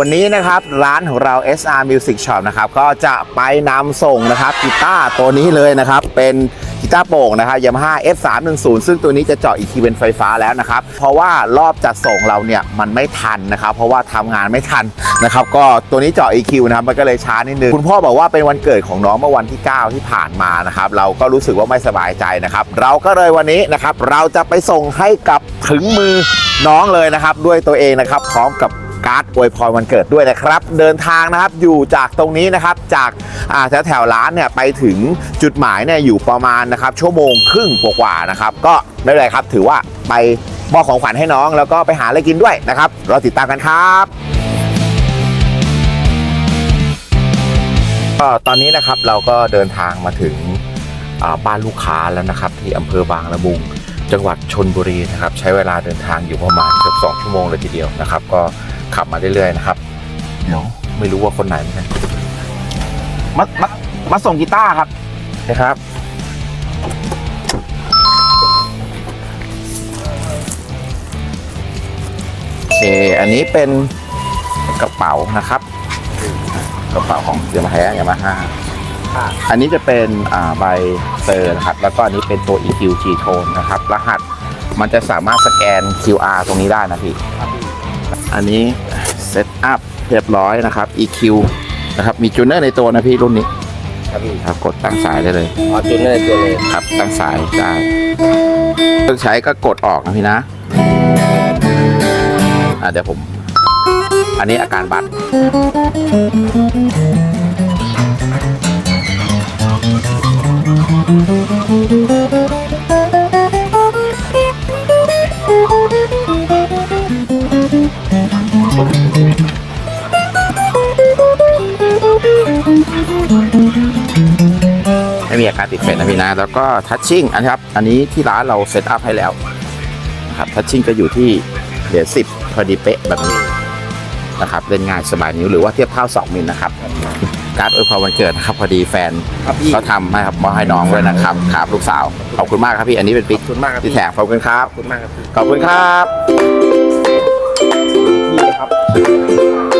วันนี้นะครับร้านของเรา SR Music Shop นะครับก็จะไปนำส่งนะครับกีตาร์ตัวนี้เลยนะครับ เป็นกีตาร์โป่งนะครับ Yamaha F310 ซึ่งตัวนี้จะเจาะอีกทีเป็นไฟฟ้าแล้วนะครับ เพราะว่ารอบจัดส่งเราเนี่ยมันไม่ทันนะครับ เพราะว่าทำงานไม่ทันนะครับ ก็ตัวนี้เจาะ EQ นะครับมันก็เลยช้านิดนึง คุณพ่อบอกว่าเป็นวันเกิดของน้องเมื่อวันที่ 9 ที่ผ่านมานะครับ เราก็รู้สึกว่าไม่สบายใจนะครับ เราก็เลยวันนี้นะครับ เราจะไปส่งให้กับถึงมือน้องเลยนะครับ ด้วยตัวเองนะครับ พร้อมกับ การ์ดอวยพรวันเกิดด้วยนะครับ เดินทางนะครับอยู่จากตรงนี้นะครับจากแถวแถวร้านเนี่ยไปถึงจุดหมายเนี่ยอยู่ประมาณนะครับชั่วโมงครึ่งกว่าๆนะครับ ก็ไม่เป็นไรครับถือว่าไปมอบของขวัญให้น้องแล้วก็ไปหาอะไรกินด้วยนะครับรอติดตามกันครับก็ตอนนี้นะครับเราก็เดินทางมาถึงบ้านลูกค้าแล้วนะครับ ที่อำเภอบางละมุงจังหวัดชนบุรีนะครับ ใช้เวลาเดินทางอยู่ประมาณเกือบสองชั่วโมงเลยทีเดียวนะครับ ก็ ขับมาเรื่อยๆนะครับ เดี๋ยวไม่รู้ว่าคนไหนเหมือนกันมามามาส่งกีตาร์ครับนะครับ โอเค อันนี้เป็นกระเป๋านะครับ กระเป๋าของยามาฮ่ายามาฮ่าอันนี้จะเป็นอ่าใบเซอร์นะครับ แล้วก็อันนี้เป็นตัว EQ G Tone นะครับ รหัสมันจะสามารถสแกน QR ตรงนี้ได้นะพี่ อันนี้เซตอัพเรียบร้อยนะครับ EQ นะครับมีจูเนอร์ในตัวนะพี่รุ่นนี้ครับพี่ครับกดตั้งสายได้เลยอ๋อจุดนั่นตัวเลยครับตั้งสายได้เครื่องใช้ก็กดออกนะพี่นะอะเดี๋ยวผม อันนี้อาการบัตร ไม่มีอาการติดเฟซนะพี่นะ แล้วก็ทัชชิ่งอันนี้ครับ อันนี้ที่ร้านเราเซตอัพให้แล้วนะครับทัชชิ่งก็อยู่ที่เหลือสิบพอดีเป๊ะแบบนี้นะครับเล่นง่ายสบายนิ้วหรือว่าเทียบเท่า 2มิลนะครับ การ์ดอวยพรวันเกิดนะครับพอดีแฟนครับพี่เขาทำให้ครับมอบให้น้องด้วยนะครับครับลูกสาวขอบคุณมากครับพี่อันนี้เป็นปิ๊กขอบคุณมากครับที่พี่แถมขอบคุณครับขอบคุณมากครับพี่ขอบคุณครับพี่ครับ